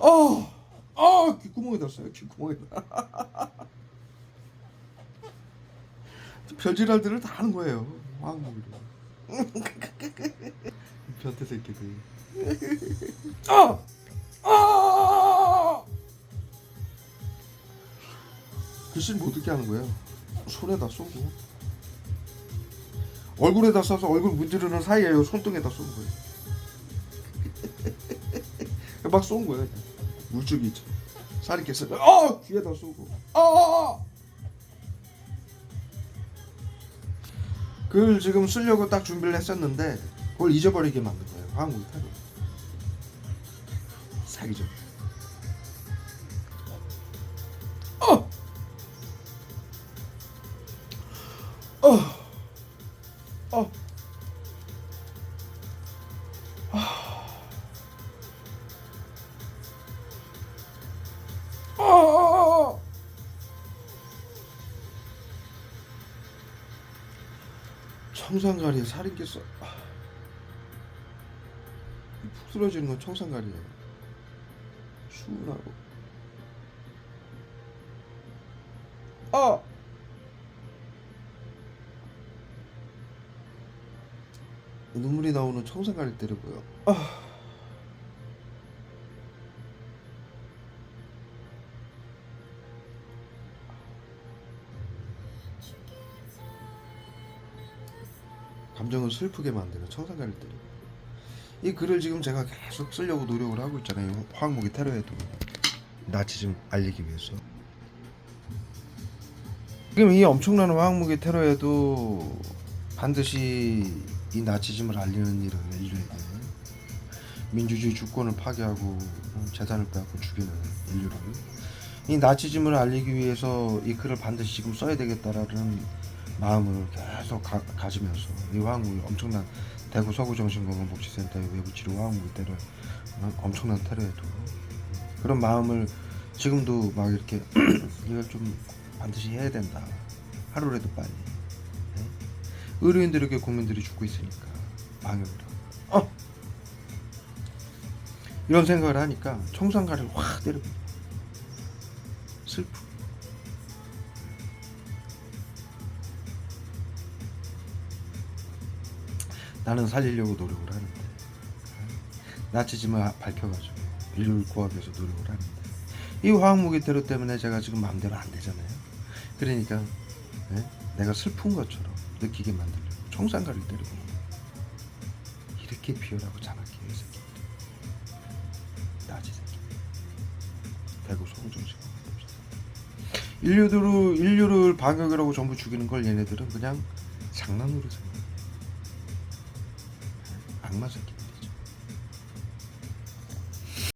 어, 아, 귓구멍에다 써요. 귓구멍에다. 별지랄들을 다 하는 거예요. 화학무기로. 변태 새끼들. 아, 아. 글씨 못 듣게 하는 거예요. 손에다 쏘고 얼굴에다 쏴서 얼굴 문지르는 사이에 손등에다 쏘는 거예요. 막 쏜 거예요. 그냥. 물줄기 있죠. 살이 깼어. 아 귀에다 쏘고. 아. 그걸 지금 쓰려고 딱 준비를 했었는데 그걸 잊어버리게 만든 거예요. 한국이 타로. 사기죠. 어. 어. 어. 어, 청산가리에 살인 깼어. 아. 푹 쓰러지는 건 청산가리예요. 수은하고. 아. 눈물이 나오는 청산가리 때리고요. 아. 감정을 슬프게 만드는 청산가리 때리고. 이 글을 지금 제가 계속 쓰려고 노력을 하고 있잖아요. 화학무기 테러에도 나치즘 알리기 위해서. 지금 이 엄청난 화학무기 테러에도 반드시 이 나치즘을 알리는 일을 인류에게 민주주의 주권을 파괴하고 어, 재산을 빼앗고 죽이는 인류를 이 나치즘을 알리기 위해서 이 글을 반드시 지금 써야 되겠다라는 마음을 계속 가, 가지면서 이 화학무기 엄청난 대구 서구 정신건강복지센터의 외부 치료 화학무기 어, 엄청난 테러에도 그런 마음을 지금도 막 이렇게 이걸 좀 반드시 해야 된다. 하루라도 빨리. 네? 의료인들에게 국민들이 죽고 있으니까 방역을 하고. 어! 이런 생각을 하니까 청산가리를 확 때리고 슬프 나는 살리려고 노력을 하는데. 나치즘을 밝혀가지고 인류를 구하기 위해서 노력을 하는데. 이 화학무기 테러 때문에 제가 지금 마음대로 안 되잖아요. 그러니까 예? 내가 슬픈 것처럼 느끼게 만들려고 청산가리를 때리고 이렇게 비열하고 잔악해 이 새끼 나지 새끼 대구 송정식 인류들을 인류를 반격이라고 전부 죽이는 걸 얘네들은 그냥 장난으로 생각 악마 새끼